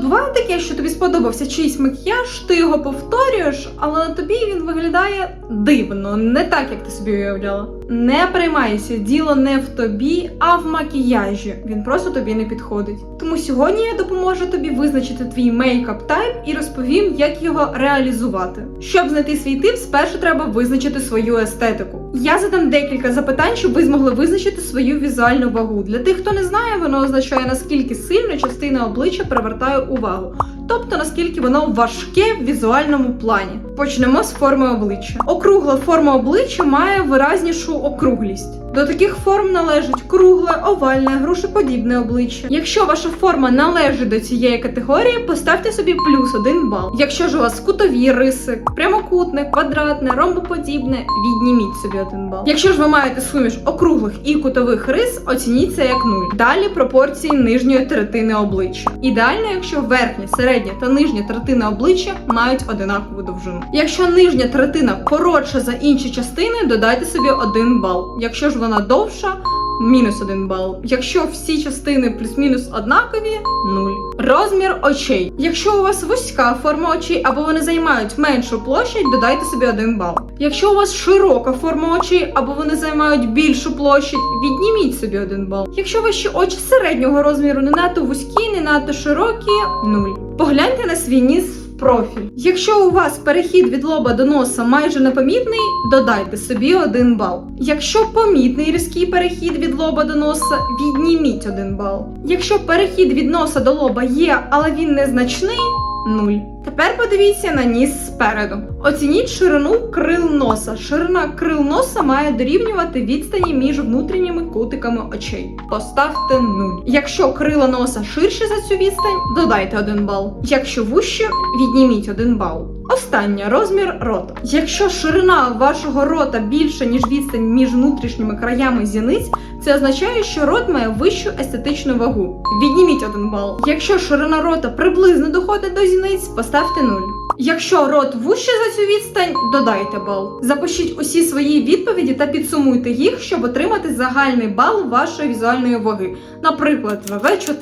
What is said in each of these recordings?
От буває таке, що тобі сподобався чийсь макіяж, ти його повторюєш, але на тобі він виглядає дивно, не так, як ти собі уявляла. Не приймайся, діло не в тобі, а в макіяжі. Він просто тобі не підходить. Тому сьогодні я допоможу тобі визначити твій мейкап тайп і розповім, як його реалізувати. Щоб знайти свій тип, спершу треба визначити свою естетику. Я задам декілька запитань, щоб ви змогли визначити свою візуальну вагу. Для тих, хто не знає, воно означає наскільки сильно частина обличчя привертає увагу, тобто наскільки воно важке в візуальному плані. Почнемо з форми обличчя. Округла форма обличчя має виразнішу округлість. До таких форм належить кругле, овальне, грушеподібне обличчя. Якщо ваша форма належить до цієї категорії, поставте собі плюс один бал. Якщо ж у вас кутові риси, прямокутне, квадратне, ромбоподібне, відніміть собі один бал. Якщо ж ви маєте суміш округлих і кутових рис, оцініть це як нуль. Далі пропорції нижньої третини обличчя. Ідеально, якщо верхня, середня та нижня третина обличчя мають одинакову довжину. Якщо нижня третина коротша за інші частини, додайте собі один бал. Якщо ж вона довша, мінус один бал. Якщо всі частини плюс-мінус однакові, нуль. Розмір очей. Якщо у вас вузька форма очей або вони займають меншу площадь, додайте собі один бал. Якщо у вас широка форма очей або вони займають більшу площадь, відніміть собі один бал. Якщо ваші очі середнього розміру не надто вузькі, не надто широкі, нуль. Погляньте на свій ніс профіль. Якщо у вас перехід від лоба до носа майже непомітний, додайте собі один бал. Якщо помітний різкий перехід від лоба до носа, відніміть один бал. Якщо перехід від носа до лоба є, але він незначний, нуль. Тепер подивіться на ніс спереду. Оцініть ширину крил носа. Ширина крил носа має дорівнювати відстані між внутрішніми кутиками очей. Поставте 0. Якщо крила носа ширше за цю відстань, додайте 1 бал. Якщо вужче, відніміть 1 бал. Останнє розмір рота. Якщо ширина вашого рота більша, ніж відстань між внутрішніми краями зіниць, це означає, що рот має вищу естетичну вагу. Відніміть 1 бал. Якщо ширина рота приблизно доходить до зіниць, поставте 0. Якщо рот вужче за цю відстань, додайте бал. Запишіть усі свої відповіді та підсумуйте їх, щоб отримати загальний бал вашої візуальної ваги, наприклад, ВВ4.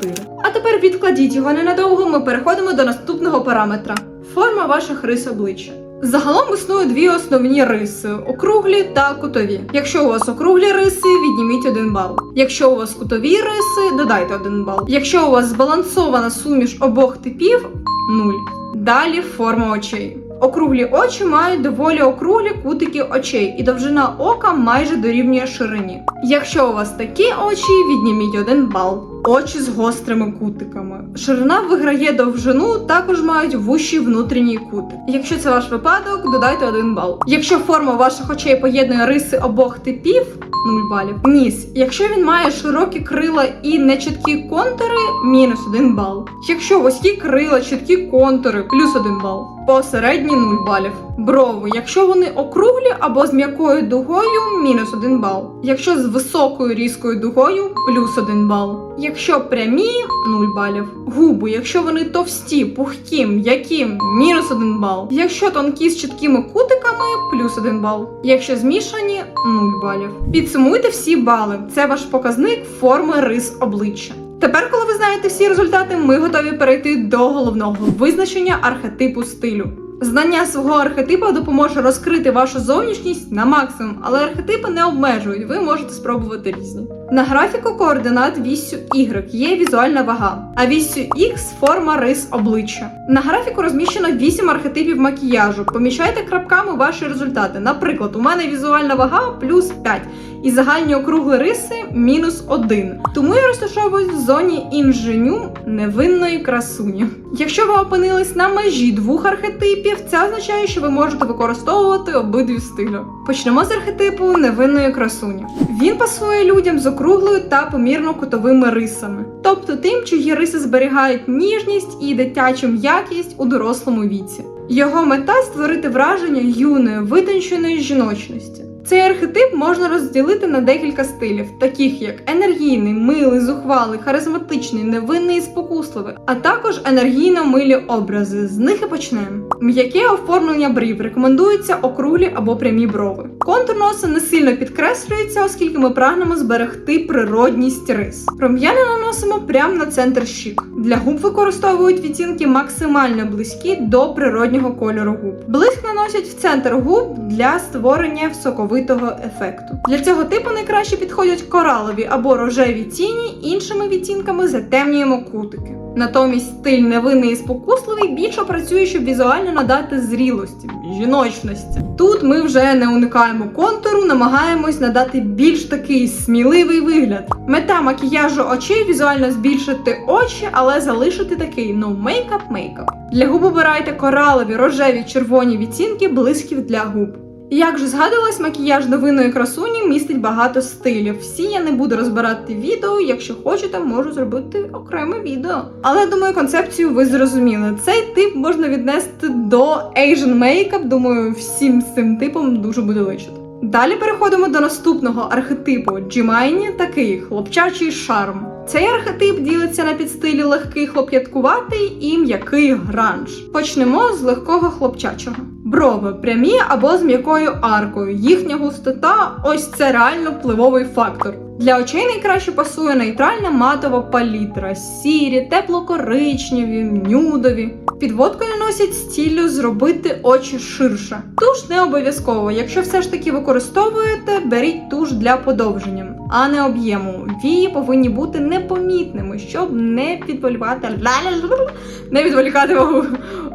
А тепер відкладіть його ненадовго. Ми переходимо до наступного параметра форма ваших рис обличчя. Загалом існує дві основні риси округлі та кутові. Якщо у вас округлі риси, відніміть один бал. Якщо у вас кутові риси, додайте один бал. Якщо у вас збалансована суміш обох типів нуль. Далі форма очей. Округлі очі мають доволі округлі кутики очей, і довжина ока майже дорівнює ширині. Якщо у вас такі очі, відніміть один бал. Очі з гострими кутиками. Ширина виграє довжину, також мають вущий внутрішній кутик. Якщо це ваш випадок, додайте один бал. Якщо форма ваших очей поєднує риси обох типів, 0 балів. Ніс. Якщо він має широкі крила і нечіткі контури, мінус 1 бал. Якщо вузькі крила, чіткі контури, плюс 1 бал. Посередні 0 балів. Брови. Якщо вони округлі або з м'якою дугою, мінус 1 бал. Якщо з високою різкою дугою, плюс 1 бал. Якщо прямі 0 балів. Губи, якщо вони товсті, пухкі, м'які, мінус 1 бал. Якщо тонкі з чіткими кутиками, плюс 1 бал. Якщо змішані 0 балів. Підсумуйте всі бали. Це ваш показник форми рис обличчя. Тепер, коли ви знаєте всі результати, ми готові перейти до головного визначення архетипу стилю. Знання свого архетипа допоможе розкрити вашу зовнішність на максимум, але архетипи не обмежують, ви можете спробувати різні. На графіку координат вісю Y є візуальна вага, а вісю X – форма рис обличчя. На графіку розміщено 8 архетипів макіяжу. Помічайте крапками ваші результати. Наприклад, у мене візуальна вага плюс 5 і загальні округлі риси мінус 1. Тому я розташовуюсь в зоні інженю невинної красуні. Якщо ви опинились на межі двох архетипів, це означає, що ви можете використовувати обидві стилі. Почнемо з архетипу невинної красуні. Він пасує людям з округлою та помірно кутовими рисами, тобто тим, чиї риси зберігають ніжність і дитячу м'якість у дорослому віці. Його мета створити враження юної витонченої жіночності. Цей архетип можна розділити на декілька стилів, таких як енергійний, милий, зухвалий, харизматичний, невинний і спокусливий, а також енергійно милі образи. З них і почнемо. М'яке оформлення брів рекомендуються округлі або прямі брови. Контур носа не сильно підкреслюється, оскільки ми прагнемо зберегти природність рис. Рум'яна наносимо прямо на центр щік. Для губ використовують відтінки максимально близькі до природнього кольору губ. Блиск наносять в центр губ для створення соковитого ефекту. Для цього типу найкраще підходять коралові або рожеві тіні, іншими відтінками затемнюємо кутики. Натомість стиль невинний і спокусливий більше працює, щоб візуально надати зрілості, жіночності. Тут ми вже не уникаємо контуру, намагаємось надати більш такий сміливий вигляд. Мета макіяжу очей візуально збільшити очі, але залишити такий no makeup мейкап. Для губ обирайте коралові, рожеві, червоні відтінки блисків для губ. Як же згадувалось, макіяж новинної красуні містить багато стилів. Всі я не буду розбирати відео. Якщо хочете, можу зробити окреме відео. Але думаю, концепцію ви зрозуміли. Цей тип можна віднести до Asian Makeup. Думаю, всім з цим типом дуже буде личити. Далі переходимо до наступного архетипу Джімайні, такий хлопчачий шарм. Цей архетип ділиться на підстилі легкий хлоп'яткуватий і м'який гранж. Почнемо з легкого хлопчачого. Брови прямі або з м'якою аркою. Їхня густота ось це реально впливовий фактор. Для очей найкраще пасує нейтральна матова палітра, сірі, тепло-коричневі, нюдові. Підводкою наносять з ціллю зробити очі ширше. Туш не обов'язково. Якщо все ж таки використовуєте, беріть туш для подовження, а не об'єму. Вії повинні бути непомітними, щоб не відволікати не відволікати увагу.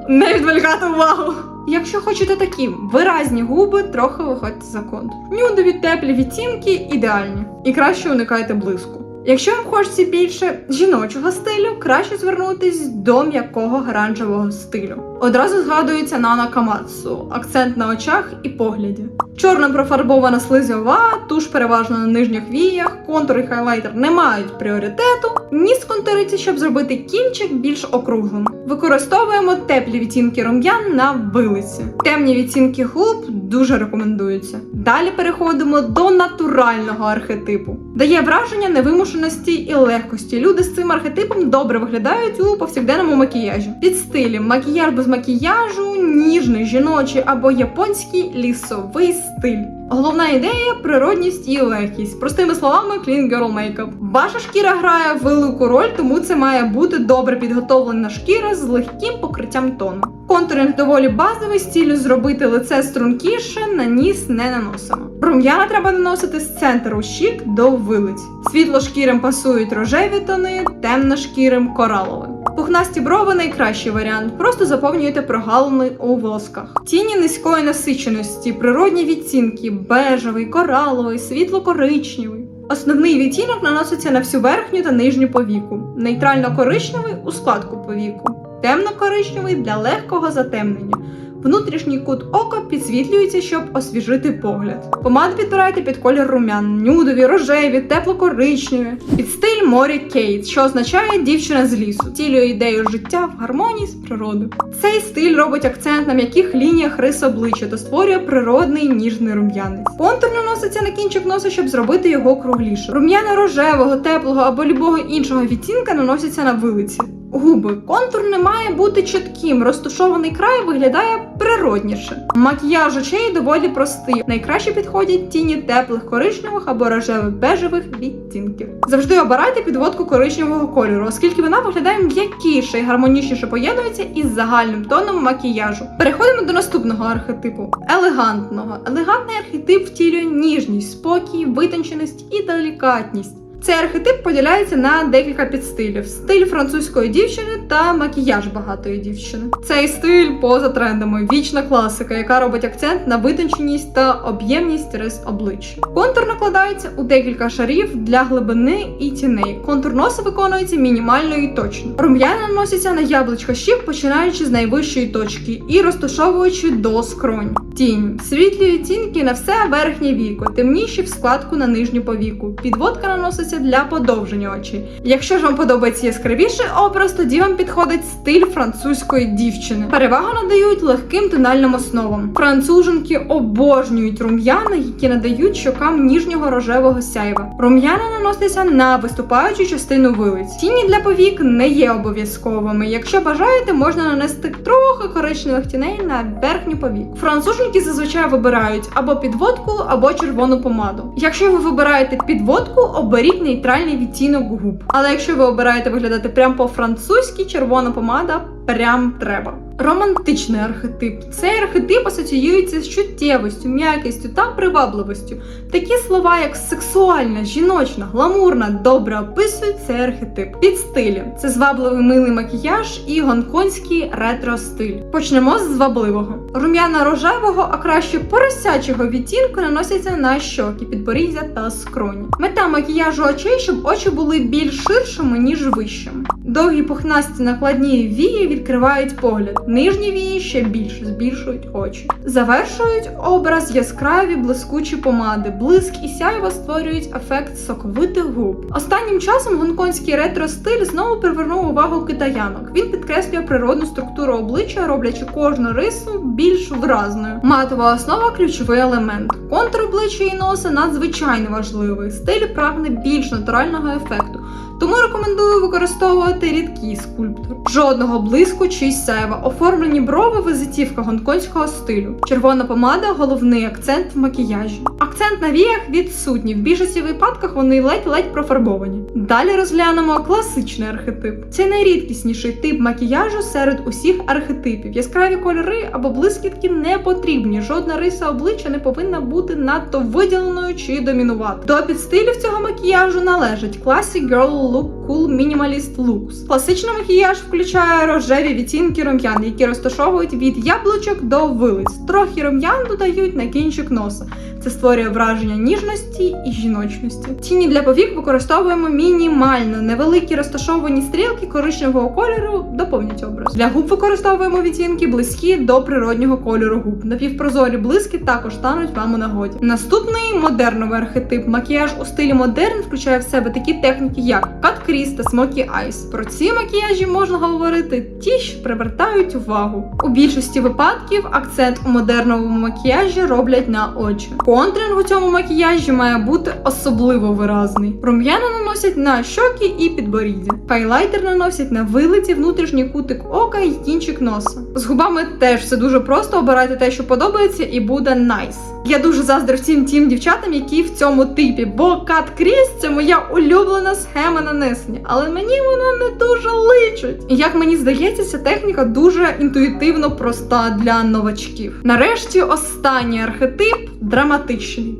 Не відволікати увагу. Якщо хочете такі виразні губи, трохи виходьте за контур. Нюдові теплі відтінки ідеальні. І краще уникайте блиску. Якщо вам хочеться більше жіночого стилю, краще звернутись до м'якого гранжевого стилю. Одразу згадується Нана Камацу, акцент на очах і погляді. Чорно профарбована слизова, туш переважно на нижніх віях, контур і хайлайтер не мають пріоритету. Ніс контуриться, щоб зробити кінчик більш округлим. Використовуємо теплі відтінки рум'ян на вилиці. Темні відтінки губ дуже рекомендуються. Далі переходимо до натурального архетипу. Дає враження невимушеності і легкості. Люди з цим архетипом добре виглядають у повсякденному макіяжі. Під стилі макіяж без макіяжу, ніжний, жіночий або японський лісовий стиль. Головна ідея природність і легкість. Простими словами, clean girl makeup. Ваша шкіра грає велику роль, тому це має бути добре підготовлена шкіра з легким покриттям тону. Контуринг доволі базовий, з ціллю зробити лице стрункіше, на ніс не наносимо. Рум'яна треба наносити з центру щік до вилиць. Світлошкірим пасують рожеві тони, темношкірим кораловим. Пухнасті брови найкращий варіант. Просто заповнюєте прогалини у волосках. Тіні низької насиченості, природні відцінки, бежевий, кораловий, світло-коричневий. Основний відтінок наноситься на всю верхню та нижню повіку. Нейтрально-коричневий у складку повіку. Темно-коричневий для легкого затемнення. Внутрішній кут ока підсвітлюється, щоб освіжити погляд. Помади підбирайте під колір румян, нюдові, рожеві, тепло-коричневі. Під стиль морі Кейт, що означає дівчина з лісу, цілює ідею життя в гармонії з природою. Цей стиль робить акцент на м'яких лініях рис обличчя та створює природний ніжний рум'янець. Контур наноситься на кінчик носа, щоб зробити його кругліше. Рум'яна рожевого, теплого або любого іншого відтінка наносяться на вилиці. Губи. Контур не має бути чітким, розташований край виглядає природніше. Макіяж очей доволі простий. Найкраще підходять тіні теплих коричневих або рожевих бежевих відтінків. Завжди обирайте підводку коричневого кольору, оскільки вона виглядає м'якіше і гармонічніше поєднується із загальним тоном макіяжу. Переходимо до наступного архетипу елегантного. Елегантний архетип втілює ніжність, спокій, витонченість і делікатність. Цей архетип поділяється на декілька підстилів: стиль французької дівчини та макіяж багатої дівчини. Цей стиль поза трендами, вічна класика, яка робить акцент на витонченість та об'ємність рис обличчя. Контур накладається у декілька шарів для глибини і тіней. Контур носа виконується мінімально і точно. Рум'яна наносяться на яблучко щік, починаючи з найвищої точки і розташовуючи до скронь. Тінь. Світлі відтінки на все верхнє віко, темніші в складку на нижню повіку. Підводка наноситься для подовження очей. Якщо ж вам подобається яскравіший образ, тоді вам підходить стиль французької дівчини. Перевагу надають легким тональним основам. Француженки обожнюють рум'яна, які надають щокам ніжнього рожевого сяйва. Рум'яна наносяться на виступаючу частину вилиць. Тіні для повік не є обов'язковими. Якщо бажаєте, можна нанести трохи коричневих тіней на верхню повік. Француженки зазвичай вибирають або підводку, або червону помаду. Якщо ви вибираєте підводку, оберіть нейтральний відтінок губ. Але якщо ви обираєте виглядати прям по-французьки, червона помада прям треба. Романтичний архетип. Цей архетип асоціюється з чуттєвістю, м'якістю та привабливістю. Такі слова, як сексуальна, жіночна, гламурна, добре описують цей архетип. Під стилі це звабливий милий макіяж і гонконгський ретро-стиль. Почнемо з звабливого. Рум'яна рожевого, а краще поросячого відтінку наносяться на щоки, підборіддя та скроні. Мета макіяжу очей, щоб очі були більш ширшими, ніж вищими. Довгі пухнасті накладні вії відкривають погляд. Нижні вії ще більше збільшують очі. Завершують образ яскраві блискучі помади. Блиск і сяйво створюють ефект соковитих губ. Останнім часом гонконгський ретро-стиль знову привернув увагу китаянок. Він підкреслює природну структуру обличчя, роблячи кожну рису більш виразною. Матова основа ключовий елемент. Контур обличчя і носа надзвичайно важливий. Стиль прагне більш натурального ефекту. Тому рекомендую використовувати рідкий скульптор. Жодного блиску чи сяйва, оформлені брови, визитівка гонконгського стилю. Червона помада головний акцент в макіяжі. Акцент на віях відсутній. В більшості випадках вони ледь-ледь профарбовані. Далі розглянемо класичний архетип. Це найрідкісніший тип макіяжу серед усіх архетипів. Яскраві кольори або блискітки не потрібні. Жодна риса обличчя не повинна бути надто виділеною чи домінувати. До підстилів цього макіяжу належать Classic Girl Look Cool Minimalist Looks. Класичний макіяж включає рожеві відтінки рум'ян, які розташовують від яблучок до вилиць. Трохи рум'ян додають на кінчик носа. Це створює враження ніжності і жіночності. Тіні для повік використовуємо мінімально. Невеликі розташовані стрілки коричневого кольору доповнять образ. Для губ використовуємо відтінки близькі до природнього кольору губ. Напівпрозорі блиски також стануть вам у нагоді. Наступний модерновий архетип. Макіяж у стилі модерн включає в себе такі техніки, як кат кріс та смокі айс. Про ці макіяжі можна говорити ті, що привертають увагу. У більшості випадків акцент у модерновому макіяжі роблять на очі. Контуринг у цьому макіяжі має бути особливо виразний. Рум'яна наносять на щоки і підборіддя. Хайлайтер наносять на вилиці, внутрішній кутик ока і кінчик носа. З губами теж все дуже просто. Обирайте те, що подобається, і буде найс. Я дуже заздрю всім тим дівчатам, які в цьому типі, бо кат кріс це моя улюблена схема нанесення, але мені вона не дуже личить. І як мені здається, ця техніка дуже інтуїтивно проста для новачків. Нарешті останній архетип драматичний.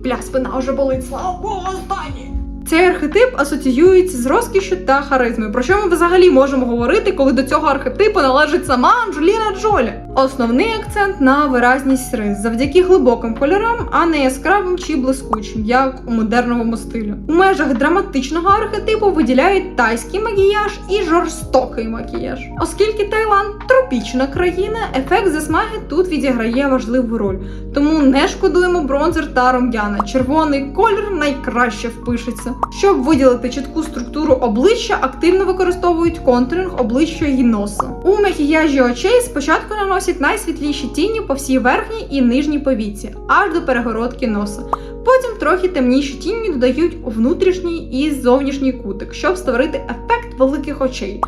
Бля, спина вже болить, слава Богу, останній. Цей архетип асоціюється з розкішю та харизмою. Про що ми взагалі можемо говорити, коли до цього архетипу належить сама Анджеліна Джолі? Основний акцент на виразність рис завдяки глибоким кольорам, а не яскравим чи блискучим, як у модерновому стилі. У межах драматичного архетипу виділяють тайський макіяж і жорстокий макіяж. Оскільки Таїланд тропічна країна, ефект засмаги тут відіграє важливу роль. Тому не шкодуємо бронзер та рум'яна. Червоний колір найкраще впишеться. Щоб виділити чітку структуру обличчя, активно використовують контуринг обличчя і носа. У макіяжі очей спочатку наносять найсвітліші тіні по всій верхній і нижній повіці, аж до перегородки носа. Потім трохи темніші тіні додають у внутрішній і зовнішній кутик, щоб створити ефект великих очей.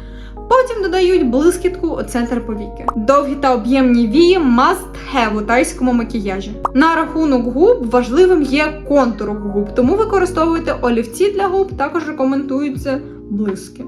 Потім додають блискітку у центр повіки. Довгі та об'ємні вії must have у тайському макіяжі. На рахунок губ важливим є контур губ, тому використовуйте олівці для губ, також рекомендуються блиски.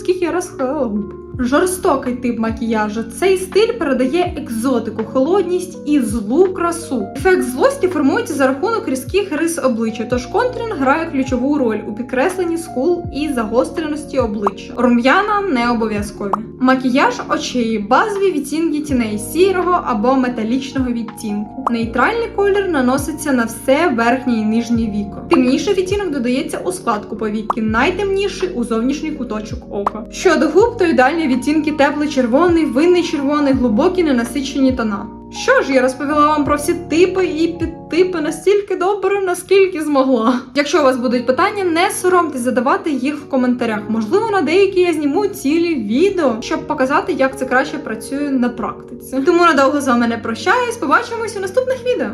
Скільки я раз схилила губ. Жорстокий тип макіяжу. Цей стиль передає екзотику, холодність і злу красу. Ефект злості формується за рахунок різких рис обличчя, тож контуринг грає ключову роль у підкресленні скул і загостреності обличчя. Рум'яна не обов'язкові. Макіяж очей, базові відтінки тіней сірого або металічного відтінку. Нейтральний колір наноситься на все верхнє і нижнє віко. Темніший відтінок додається у складку повіки, найтемніший у зовнішній куточок ока. Щодо губ, то ідеальні відтінки теплий червоний, винний червоний, глибокі ненасичені тона. Що ж, я розповіла вам про всі типи і підтипи настільки добре, наскільки змогла. Якщо у вас будуть питання, не соромтесь задавати їх в коментарях. Можливо, на деякі я зніму цілі відео, щоб показати, як це краще працює на практиці. Тому надовго з вами не прощаюсь. Побачимось у наступних відео.